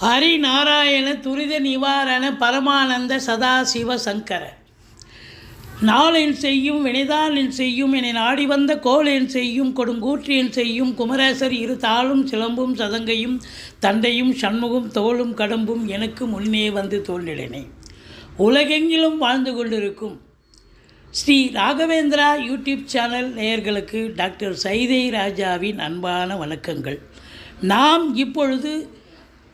ஹரிநாராயண துரித நிவாரண பரமானந்த சதாசிவ சங்கர. நாளின் செய்யும் வினைதாளின் செய்யும் என நாடி வந்த கோளென் செய்யும் கொடுங்கூற்றியன் செய்யும் குமரேசர் இரு தாளும் சிலம்பும் சதங்கையும் தண்டையும் சண்முகம் தோளும் கடம்பும் எனக்கு முன்னே வந்து தோன்றினே உலகெங்கிலும் வாழ்ந்து கொண்டிருக்கும் ஸ்ரீ ராகவேந்திரா யூடியூப் சேனல் நேயர்களுக்கு டாக்டர் சைதை ராஜாவின் அன்பான வணக்கங்கள். நாம் இப்பொழுது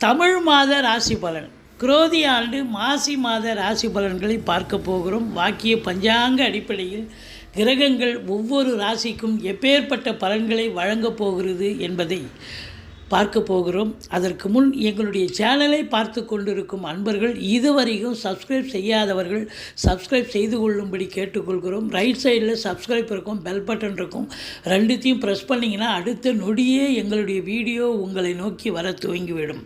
தமிழ் மாத ராசி பலன். குரோதி ஆண்டு மாசி மாத ராசி பலன்களை பார்க்க போகிறோம். வாக்கிய பஞ்சாங்க அடிப்படையில் கிரகங்கள் ஒவ்வொரு ராசிக்கும் எப்பேற்பட்ட பலன்களை வழங்கப் போகிறது என்பதை பார்க்க போகிறோம். அதற்கு முன் எங்களுடைய சேனலை பார்த்து கொண்டிருக்கும் அன்பர்கள் இதுவரைக்கும் சப்ஸ்கிரைப் செய்யாதவர்கள் சப்ஸ்கிரைப் செய்து கொள்ளும்படி கேட்டுக்கொள்கிறோம். ரைட் சைடில் சப்ஸ்கிரைப் இருக்கும் பெல் பட்டன் இருக்கும். ரெண்டுத்தையும் ப்ரெஸ் பண்ணிங்கன்னா அடுத்த நொடியே எங்களுடைய வீடியோ உங்களை நோக்கி வர துவங்கிவிடும்.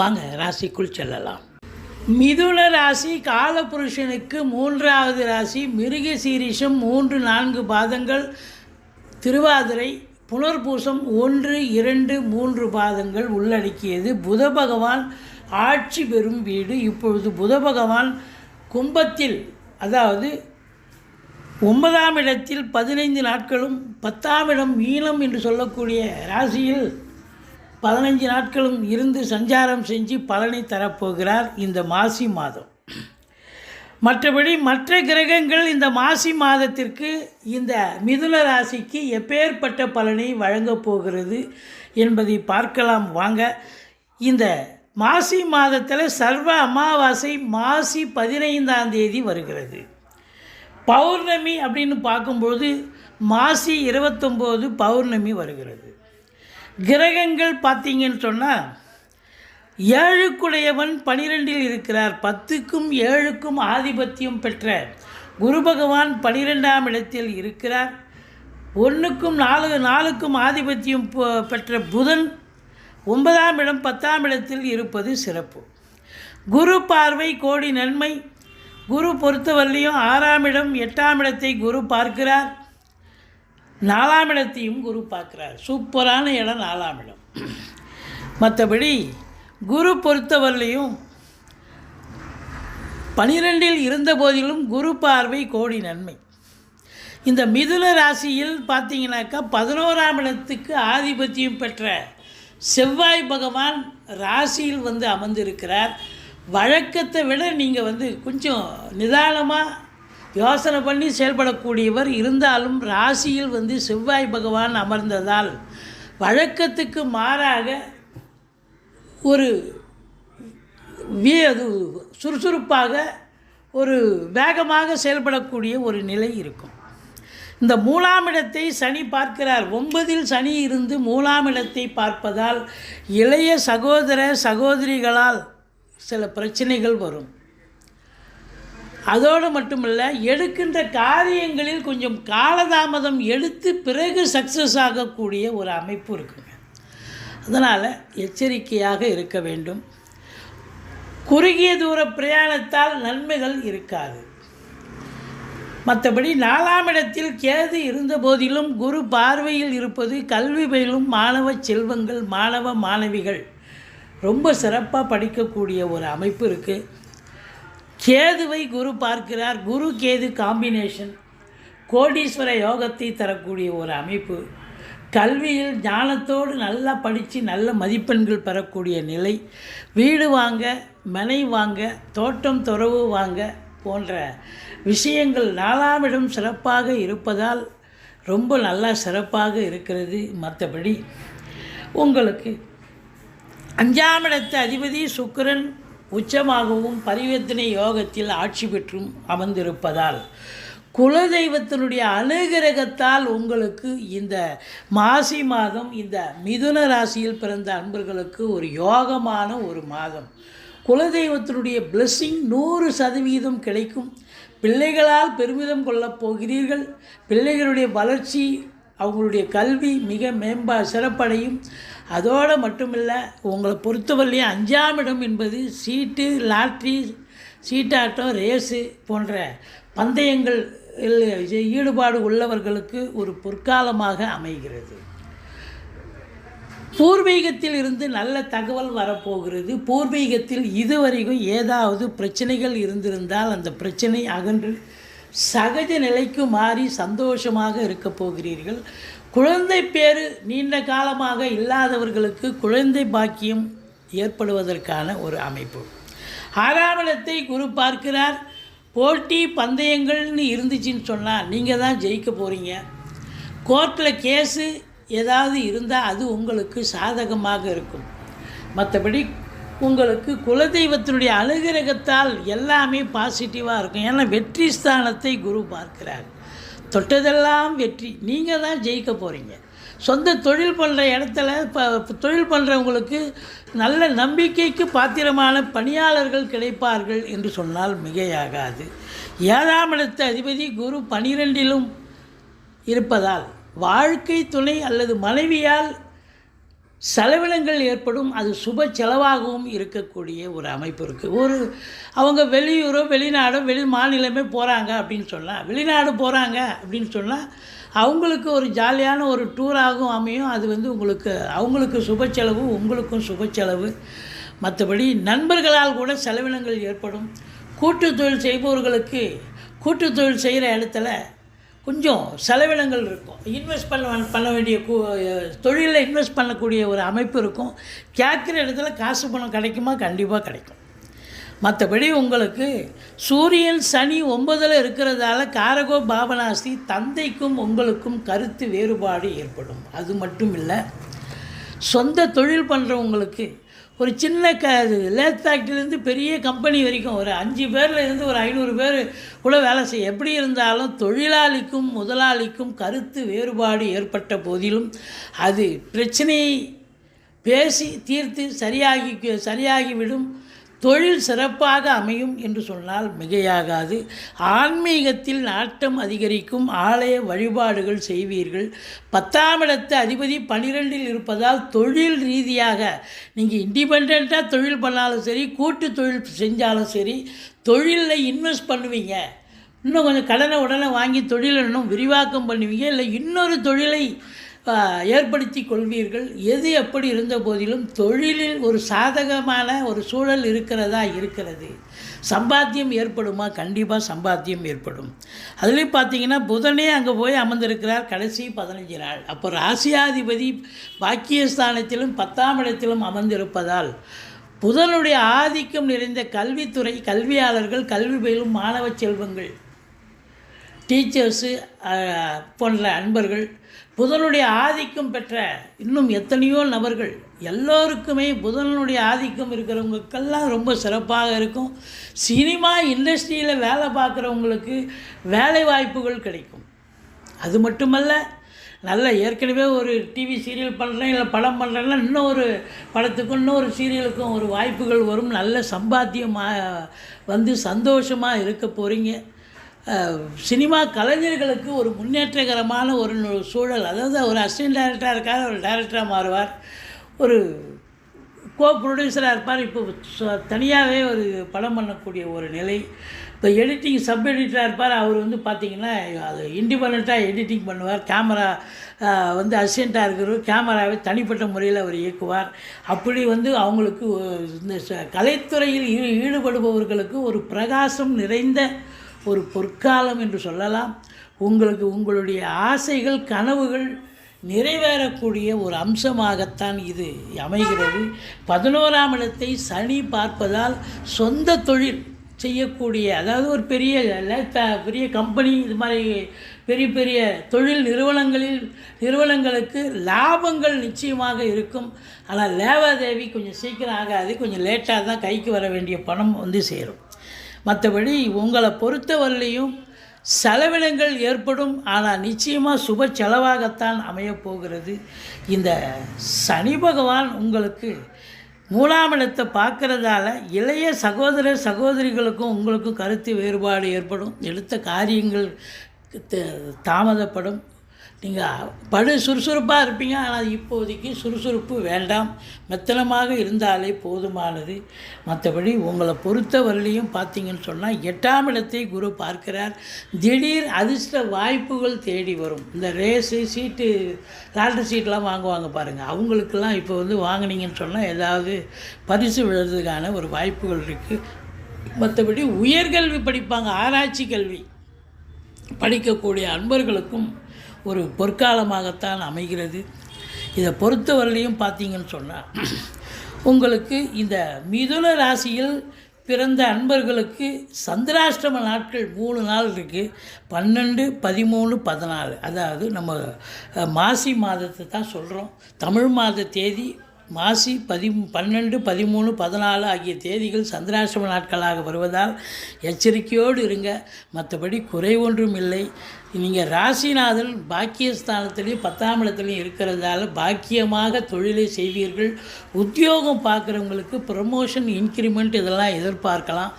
வாங்க ராசிக்குள் செல்லலாம். மிதுன ராசி காலபுருஷனுக்கு மூன்றாவது ராசி மிருக சீரிஷம் மூன்று நான்கு பாதங்கள் திருவாதிரை புனர்பூசம் ஒன்று இரண்டு மூன்று பாதங்கள் உள்ளடக்கியது. புத பகவான் ஆட்சி பெறும் வீடு. இப்பொழுது புத பகவான் கும்பத்தில் அதாவது ஒன்பதாம் இடத்தில் பதினைந்து நாட்களும் பத்தாம் இடம் மீனம் என்று சொல்லக்கூடிய ராசியில் பதினைஞ்சு நாட்களும் இருந்து சஞ்சாரம் செஞ்சு பலனை தரப்போகிறார் இந்த மாசி மாதம். மற்றபடி மற்ற கிரகங்கள் இந்த மாசி மாதத்திற்கு இந்த மிதுன ராசிக்கு எப்பேற்பட்ட பலனை வழங்கப் போகிறது என்பதை பார்க்கலாம். வாங்க. இந்த மாசி மாதத்தில் சர்வ அமாவாசை மாசி பதினைந்தாம் தேதி வருகிறது. பௌர்ணமி அப்படின்னு பார்க்கும்பொழுது மாசி இருபத்தொம்போது பௌர்ணமி வருகிறது. கிரகங்கள் பார்த்தீங்கன்னு சொன்னால் ஏழுக்குடையவன் பனிரெண்டில் இருக்கிறார். பத்துக்கும் ஏழுக்கும் ஆதிபத்தியம் பெற்ற குரு பகவான் பனிரெண்டாம் இடத்தில் இருக்கிறார். ஒன்றுக்கும் நாலு நாலுக்கும் ஆதிபத்தியம் பெற்ற புதன் ஒன்பதாம் இடம் பத்தாம் இடத்தில் இருப்பது சிறப்பு. குரு பார்வை கோடி நன்மை. குரு பொறுத்தவரையும் ஆறாம் இடம் எட்டாம் இடத்தை குரு பார்க்கிறார். நாலாம் இடத்தையும் குரு பார்க்கிறார். சூப்பரான இடம் நாலாம் இடம். மற்றபடி குரு பொறுத்தவரையும் பனிரெண்டில் இருந்த போதிலும் குரு பார்வை கோடி நன்மை. இந்த மிதுன ராசியில் பார்த்தீங்கன்னாக்கா பதினோராம் இடத்துக்கு ஆதிபத்தியம் பெற்ற செவ்வாய் பகவான் ராசியில் வந்து அமர்ந்திருக்கிறார். வழக்கத்தை விட நீங்கள் வந்து கொஞ்சம் நிதானமாக யோசனை பண்ணி செயல்படக்கூடியவர் இருந்தாலும் ராசியில் வந்து செவ்வாய் பகவான் அமர்ந்ததால் வழக்கத்துக்கு மாறாக ஒரு வே அது சுறுசுறுப்பாக ஒரு வேகமாக செயல்படக்கூடிய ஒரு நிலை இருக்கும். இந்த மூலாம் இடத்தை சனி பார்க்கிறார். ஒன்பதில் சனி இருந்து மூலாம் இடத்தை பார்ப்பதால் இளைய சகோதர சகோதரிகளால் சில பிரச்சனைகள் வரும். அதோடு மட்டுமல்ல எடுக்கின்ற காரியங்களில் கொஞ்சம் காலதாமதம் எடுத்து பிறகு சக்ஸஸ் ஆகக்கூடிய ஒரு அமைப்பு இருக்குங்க அதனால் எச்சரிக்கையாக இருக்க வேண்டும். குறுகிய தூர பிரயாணத்தால் நன்மைகள் இருக்காது. மற்றபடி நாலாம் இடத்தில் கேது இருந்த போதிலும் குரு பார்வையில் இருப்பது கல்வி பயிலும் மாணவ செல்வங்கள் மாணவ மாணவிகள். ரொம்ப சிறப்பாக படிக்கக்கூடிய ஒரு அமைப்பு இருக்குது கேதுவை குரு பார்க்கிறார். குரு கேது காம்பினேஷன் கோடீஸ்வர யோகத்தை தரக்கூடிய ஒரு அமைப்பு. கல்வியில் ஞானத்தோடு நல்லா படித்து நல்ல மதிப்பெண்கள் பெறக்கூடிய நிலை வீடு வாங்க மனை வாங்க தோட்டம் துறவு வாங்க போன்ற விஷயங்கள் நாலாமிடம் சிறப்பாக இருப்பதால் ரொம்ப நல்லா சிறப்பாக இருக்கிறது. மற்றபடி உங்களுக்கு அஞ்சாம் இடத்து அதிபதி சுக்கரன் உச்சமாகவும் பரிவர்த்தனை யோகத்தில் ஆட்சி பெற்றும் அமர்ந்திருப்பதால் குலதெய்வத்தினுடைய அனுகிரகத்தால் உங்களுக்கு இந்த மாசி மாதம் இந்த மிதுன ராசியில் பிறந்த அன்பர்களுக்கு ஒரு யோகமான ஒரு மாதம். குலதெய்வத்தினுடைய blessing நூறு சதவீதம் கிடைக்கும். பிள்ளைகளால் பெருமிதம் கொள்ளப் போகிறீர்கள். பிள்ளைகளுடைய வளர்ச்சி அவங்களுடைய கல்வி மிக மேம்பா சிறப்படையும். அதோடு மட்டுமில்லை உங்களை பொறுத்தவரையிலையும் அஞ்சாம் இடம் என்பது சீட்டு லாட்ரி சீட்டாட்டம் ரேஸு போன்ற பந்தயங்கள் ஈடுபாடு உள்ளவர்களுக்கு ஒரு பொற்காலமாக அமைகிறது. பூர்வீகத்தில் இருந்து நல்ல தகவல் வரப்போகிறது. பூர்வீகத்தில் இதுவரைக்கும் ஏதாவது பிரச்சனைகள் இருந்திருந்தால் அந்த பிரச்சனை அகன்று சகஜ நிலைக்கு மாறி சந்தோஷமாக இருக்கப் போகிறீர்கள். குழந்தை பேர் நீண்ட காலமாக இல்லாதவர்களுக்கு குழந்தை பாக்கியம் ஏற்படுவதற்கான ஒரு அமைப்பு. ஆறாம் இடத்தை குரு பார்க்கிறார். போட்டி பந்தயங்கள்னு இருந்துச்சுன்னு சொன்னால் நீங்கள் தான் ஜெயிக்க போகிறீங்க கோர்ட்டில் கேஸு ஏதாவது இருந்தால் அது உங்களுக்கு சாதகமாக இருக்கும். மற்றபடி உங்களுக்கு குலதெய்வத்தினுடைய அனுகிரகத்தால் எல்லாமே பாசிட்டிவாக இருக்கும். ஏன்னா வெற்றி ஸ்தானத்தை குரு பார்க்கிறார். தொட்டதெல்லாம் வெற்றி. நீங்கள் தான் ஜெயிக்க போகிறீங்க சொந்த தொழில் பண்ணுற இடத்துல இப்போ தொழில் பண்ணுறவங்களுக்கு நல்ல நம்பிக்கைக்கு பாத்திரமான பணியாளர்கள் கிடைப்பார்கள் என்று சொன்னால் மிகையாகாது. ஏழாம் இடத்த அதிபதி குரு பனிரெண்டிலும் இருப்பதால் வாழ்க்கை துணை அல்லது மனைவியால் செலவினங்கள் ஏற்படும் அது சுப செலவாகவும் இருக்கக்கூடிய ஒரு அமைப்பு இருக்குது ஒரு அவங்க வெளியூரோ வெளிநாடோ வெளி மாநிலமே போகிறாங்க அப்படின்னு சொன்னால் வெளிநாடு போகிறாங்க அப்படின்னு சொன்னால் அவங்களுக்கு ஒரு ஜாலியான ஒரு டூராகவும் அமையும். அது வந்து உங்களுக்கு அவங்களுக்கு சுப செலவு உங்களுக்கும் சுப செலவு. மற்றபடி நண்பர்களால் கூட செலவினங்கள் ஏற்படும். கூட்டு தொழில் செய்பவர்களுக்கு கூட்டு தொழில் செய்கிற இடத்துல கொஞ்சம் செலவினங்கள் இருக்கும். இன்வெஸ்ட் பண்ண பண்ண வேண்டிய தொழிலில் இன்வெஸ்ட் பண்ணக்கூடிய ஒரு அமைப்பு இருக்கும். கேட்குற இடத்துல காசு பணம் கிடைக்குமா? கண்டிப்பாக கிடைக்கும். மற்றபடி உங்களுக்கு சூரியன் சனி ஒன்பதில் இருக்கிறதால காரகோ பாபநாசி தந்தைக்கும் உங்களுக்கும் கருத்து வேறுபாடு ஏற்படும். அது மட்டும் இல்லை சொந்த தொழில் பண்ணுறவங்களுக்கு ஒரு சின்ன க லேத் ஃபேக்ட்ரிலேருந்து பெரிய கம்பெனி வரைக்கும் ஒரு அஞ்சு பேரில் இருந்து ஒரு ஐநூறு பேர் கூட வேலை செய்ய எப்படி இருந்தாலும் தொழிலாளிக்கும் முதலாளிக்கும் கருத்து வேறுபாடு ஏற்பட்ட போதிலும் அது பிரச்சனையை பேசி தீர்த்து சரியாகி சரியாகிவிடும். தொழில் சிறப்பாக அமையும் என்று சொன்னால் மிகையாகாது. ஆன்மீகத்தில் நாட்டம் அதிகரிக்கும் ஆலய வழிபாடுகள் செய்வீர்கள். பத்தாம் இடத்து அதிபதி பனிரெண்டில் இருப்பதால் தொழில் ரீதியாக நீங்கள் இண்டிபெண்ட்டாக தொழில் பண்ணாலும் சரி கூட்டு தொழில் செஞ்சாலும் சரி தொழிலில் இன்வெஸ்ட் பண்ணுவீங்க. இன்னும் கொஞ்சம் கடனை உடனே வாங்கி தொழிலை இன்னும் விரிவாக்கம் பண்ணுவீங்க. இல்லை இன்னொரு தொழிலை ஏற்படுத்தி கொள்வீர்கள். எது எப்படி இருந்த போதிலும் தொழிலில் ஒரு சாதகமான ஒரு சூழல் இருக்கிறதா இருக்கிறது. சம்பாத்தியம் ஏற்படுமா? கண்டிப்பாக சம்பாத்தியம் ஏற்படும். அதுலேயும் பார்த்தீங்கன்னா புதனே அங்கே போய் அமர்ந்திருக்கிறார் கடைசி பதினஞ்சு நாள். அப்போ ராசியாதிபதி பாக்கியஸ்தானத்திலும் பத்தாம் இடத்திலும் அமர்ந்திருப்பதால் புதனுடைய ஆதிக்கம் நிறைந்த கல்வித்துறை கல்வியாளர்கள் கல்வி பயிலும் மாணவ செல்வங்கள் டீச்சர்ஸு போன்ற அன்பர்கள் புதனுடைய ஆதிக்கம் பெற்ற இன்னும் எத்தனையோ நபர்கள் எல்லோருக்குமே புதனுடைய ஆதிக்கம் இருக்கிறவங்களுக்கெல்லாம் ரொம்ப சிறப்பாக இருக்கும். சினிமா இண்டஸ்ட்ரியில் வேலை பார்க்குறவங்களுக்கு வேலை வாய்ப்புகள் கிடைக்கும். அது மட்டுமல்ல நல்ல ஏற்கனவே ஒரு டிவி சீரியல் பண்ணுறேன் இல்லை படம் பண்ணுறேன்னா இன்னொரு படத்துக்கும் இன்னொரு சீரியலுக்கும் ஒரு வாய்ப்புகள் வரும். நல்ல சம்பாத்தியமாக வந்து சந்தோஷமாக இருக்க போகிறீங்க சினிமா கலைஞர்களுக்கு ஒரு முன்னேற்றகரமான ஒரு சூழல். அதாவது ஒரு அசிஸ்டன்ட் டைரக்டராக இருக்கார் ஒரு டைரக்டராக மாறுவார். ஒரு கோ ப்ரொடியூசராக இருப்பார். இப்போ தனியாகவே ஒரு படம் பண்ணக்கூடிய ஒரு நிலை. இப்போ எடிட்டிங் சப் எடிட்டராக இருப்பார். அவர் வந்து பார்த்திங்கன்னா அது இண்டிபெண்ட்டாக எடிட்டிங் பண்ணுவார். கேமரா வந்து அசிஸ்டண்ட்டாக இருக்கிறவர் கேமராவை தனிப்பட்ட முறையில் அவர் இயக்குவார். அப்படி வந்து அவங்களுக்கு இந்த கலைத்துறையில் ஈடுபடுபவர்களுக்கு ஒரு பிரகாசம் நிறைந்த ஒரு பொற்காலம் என்று சொல்லலாம். உங்களுக்கு உங்களுடைய ஆசைகள் கனவுகள் நிறைவேறக்கூடிய ஒரு அம்சமாகத்தான் இது அமைகிறது. பதினோராம் இடத்தை சனி பார்ப்பதால் சொந்த தொழில் செய்யக்கூடிய அதாவது ஒரு பெரிய பெரிய கம்பெனி இது மாதிரி பெரிய பெரிய தொழில் நிறுவனங்களில் நிறுவனங்களுக்கு லாபங்கள் நிச்சயமாக இருக்கும். ஆனால் லேவாதேவி கொஞ்சம் சீக்கிரம் ஆகாது கொஞ்சம் லேட்டாக தான் கைக்கு வர வேண்டிய பணம் வந்து சேரும். மற்றபடி உங்களை பொறுத்தவரையிலையும் செலவினங்கள் ஏற்படும் ஆனால் நிச்சயமாக சுப செலவாகத்தான் அமையப்போகிறது. இந்த சனி பகவான் உங்களுக்கு மூணாம் இடத்தை பார்க்குறதால இளைய சகோதர சகோதரிகளுக்கும் உங்களுக்கும் கருத்து வேறுபாடு ஏற்படும். எடுத்த காரியங்கள் தாமதப்படும். நீங்கள் படு சுறுசுறுப்பாக இருப்பீங்க. ஆனால் இப்போதைக்கு சுறுசுறுப்பு வேண்டாம். மெத்தனமாக இருந்தாலே போதுமானது. மற்றபடி உங்களை பொறுத்த வரலையும் பார்த்தீங்கன்னு சொன்னால் எட்டாம் இடத்தை குரு பார்க்கிறார். திடீர் அதிர்ஷ்ட வாய்ப்புகள் தேடி வரும். இந்த ரேஸு சீட்டு லாட்ரி சீட்லாம் வாங்குவாங்க பாருங்கள் அவங்களுக்கெல்லாம் இப்போ வந்து வாங்கினீங்கன்னு சொன்னால் ஏதாவது பரிசு விழுறதுக்கான ஒரு வாய்ப்புகள் இருக்குது மற்றபடி உயர்கல்வி படிப்பாங்க. ஆராய்ச்சி கல்வி. படிக்கக்கூடிய அன்பர்களுக்கும் ஒரு பொற்காலமாகத்தான் அமைகிறது. இதை பொறுத்தவரையிலையும் பார்த்தீங்கன்னு சொன்னால் உங்களுக்கு இந்த மிதுன ராசியில் பிறந்த அன்பர்களுக்கு சந்திராஷ்டம நாட்கள் மூணு நாள் இருக்குது பன்னெண்டு பதிமூணு பதினாலு. அதாவது நம்ம மாசி மாதத்தை தான் சொல்கிறோம் தமிழ் மாத தேதி மாசி பதி பன்னெண்டு பதிமூணு பதினாலு ஆகிய தேதிகள் சந்திராசிரம நாட்களாக வருவதால் எச்சரிக்கையோடு இருங்க. மற்றபடி குறை ஒன்றும் இல்லை. நீங்கள் ராசிநாதன் பாக்கியஸ்தானத்துலேயும் பத்தாம் இடத்துலையும் இருக்கிறதால பாக்கியமாக தொழிலை செய்வீர்கள். உத்தியோகம் பார்க்குறவங்களுக்கு ப்ரமோஷன் இன்க்ரிமெண்ட் இதெல்லாம் எதிர்பார்க்கலாம்.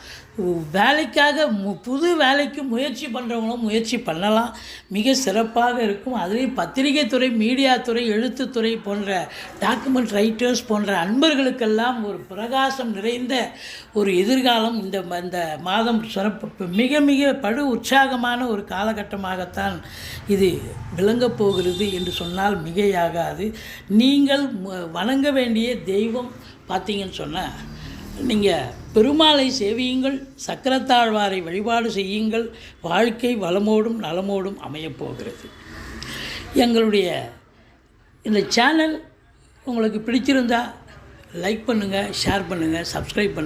வேலைக்காக மு- புது வேலைக்கு முயற்சி பண்ணுறவங்களும் முயற்சி பண்ணலாம். மிக சிறப்பாக இருக்கும். அதுலேயும் பத்திரிகை துறை மீடியா துறை எழுத்துத்துறை போன்ற டாக்குமெண்ட் ரைட்டர்ஸ் போன்ற அன்பர்களுக்கெல்லாம் ஒரு பிரகாசம் நிறைந்த ஒரு எதிர்காலம் இந்த இந்த மாதம் சிறப்பு. மிக மிக படு உற்சாகமான ஒரு காலகட்டமாகத்தான் இது விளங்கப் போகிறது என்று சொன்னால் மிகையாகாது. நீங்கள் வணங்க வேண்டிய தெய்வம் பார்த்தீங்கன்னு சொன்னால் நீங்கள் பெருமாளை சேவியுங்கள் சக்கரத்தாழ்வாரை வழிபாடு செய்யுங்கள். வாழ்க்கை வளமோடும் நலமோடும் அமையப்போகிறது எங்களுடைய இந்த சேனல் உங்களுக்கு பிடிச்சிருந்தா லைக் பண்ணுங்கள் ஷேர் பண்ணுங்கள் சப்ஸ்கிரைப் பண்ணுங்கள்